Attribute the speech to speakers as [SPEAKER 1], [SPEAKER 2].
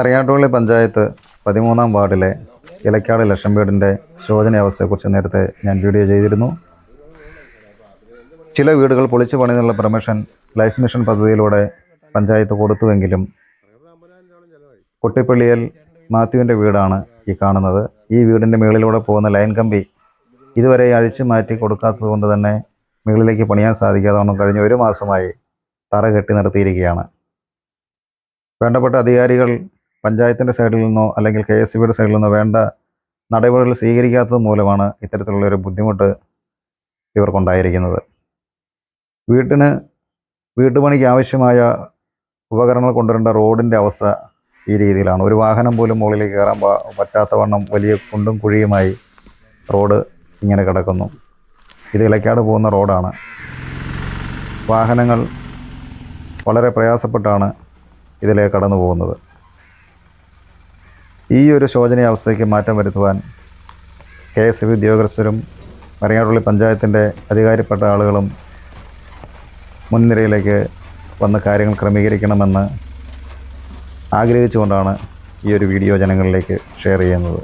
[SPEAKER 1] മറിയാട്ടുപള്ളി പഞ്ചായത്ത് പതിമൂന്നാം വാർഡിലെ ഇലക്കാട് ലക്ഷം വീടിന്റെ ശോചനാവസ്ഥയെക്കുറിച്ച് നേരത്തെ ഞാൻ വീഡിയോ ചെയ്തിരുന്നു. ചില വീടുകൾ പൊളിച്ചു പണിതിനുള്ള പെർമിഷൻ ലൈഫ് മിഷൻ പദ്ധതിയിലൂടെ പഞ്ചായത്ത് കൊടുത്തുവെങ്കിലും കുട്ടിപ്പള്ളിയിൽ മാത്യുവിന്റെ വീടാണ് ഈ കാണുന്നത്. ഈ വീടിന്റെ മുകളിലൂടെ പോകുന്ന ലൈൻ കമ്പി ഇതുവരെ അഴിച്ചു മാറ്റി കൊടുക്കാത്തത് കൊണ്ട് തന്നെ മുകളിലേക്ക് പണിയാൻ സാധിക്കാതെ കഴിഞ്ഞ ഒരു മാസമായി തറ കെട്ടി നിർത്തിയിരിക്കുകയാണ്. വേണ്ടപ്പെട്ട അധികാരികൾ പഞ്ചായത്തിന്റെ സൈഡിൽ നിന്നോ അല്ലെങ്കിൽ കെ എസ് സിബിയുടെ സൈഡിൽ നിന്നോ വേണ്ട നടപടികൾ സ്വീകരിക്കാത്തത് മൂലമാണ് ഇത്തരത്തിലുള്ള ഒരു ബുദ്ധിമുട്ട് ഇവർക്കുണ്ടായിരിക്കുന്നത്. വീട്ടിന് വീട്ടുപണിക്ക് ആവശ്യമായ ഉപകരണങ്ങൾ കൊണ്ടുവരേണ്ട റോഡിന്റെ അവസ്ഥ ഈ രീതിയിലാണ്. ഒരു വാഹനം പോലും മുകളിലേക്ക് കയറാൻ പ- പറ്റാത്ത വണ്ണം വലിയ കുണ്ടും കുഴിയുമായി റോഡ് ഇങ്ങനെ കിടക്കുന്നു. ഇത് ഇലക്കാട് പോകുന്ന റോഡാണ്. വാഹനങ്ങൾ വളരെ പ്രയാസപ്പെട്ടാണ് ഇതിലെ കടന്നു പോകുന്നത് ഈ ഒരു ശോചനീയാവസ്ഥയ്ക്ക് മാറ്റം വരുത്തുവാൻ കെ എസ് ബി ഉദ്യോഗസ്ഥരും മറിയാട്ടുള്ളി പഞ്ചായത്തിന്റെ അധികാരിപ്പെട്ട ആളുകളും മുൻനിരയിലേക്ക് വന്ന് കാര്യങ്ങൾ ക്രമീകരിക്കണമെന്ന് ആഗ്രഹിച്ചുകൊണ്ടാണ് ഈ ഒരു വീഡിയോ ജനങ്ങളിലേക്ക് ഷെയർ ചെയ്യുന്നത്.